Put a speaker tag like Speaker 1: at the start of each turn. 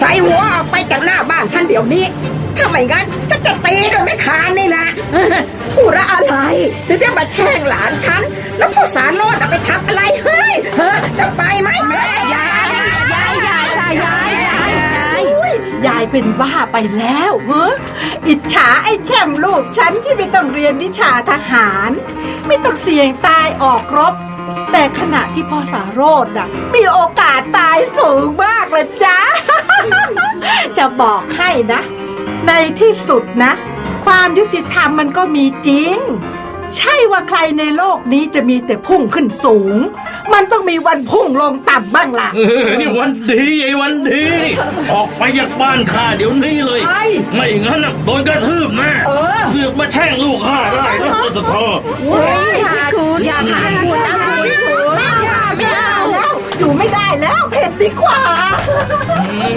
Speaker 1: ใส่หัวออกไปจากหน้าบ้านฉันเดี๋ยวนี้ ถ้าไม่งั้นฉันจะตีโดยไม่คานนี่แหละธุระอะไรถึงได้มาแช่งหลานฉัน แล้วพ่อสารโนดเอาไปทำอะไรเฮ้ยฮะจะไปไหมแม่ยาย
Speaker 2: ยายยายยายยายยายยายเป็นบ้าไปแล้วเฮ้ออิจฉาไอ้แช่มลูกฉันที่ไม่ต้องเรียนวิชาทหาร เสี่ยงตายออกรบ แต่ขณะที่พ่อสาโรดน่ะมีโอกาสตายสูงมากเลยจ้า จะบอกให้นะ ในที่สุดนะ ความยุติธรรมมันก็มีจริง ใช่ว่าใครในโลกนี้จะมีแต่พุ่งขึ้นสูง มันต้องมีวันพุ่งลงต่ำบ้างล่ะ
Speaker 3: เออนี่วันดีไอ้วันดีนี่ออกไปจากบ้านข้าเดี๋ยวนี้เลย
Speaker 1: ไป
Speaker 3: ไม่งั้นน่ะโดนกระทืบแน่
Speaker 1: เออ
Speaker 3: เสือกมาแช่งลูกข้าได้นะจะทอ
Speaker 1: เฮ้ย คุณ
Speaker 2: ไม่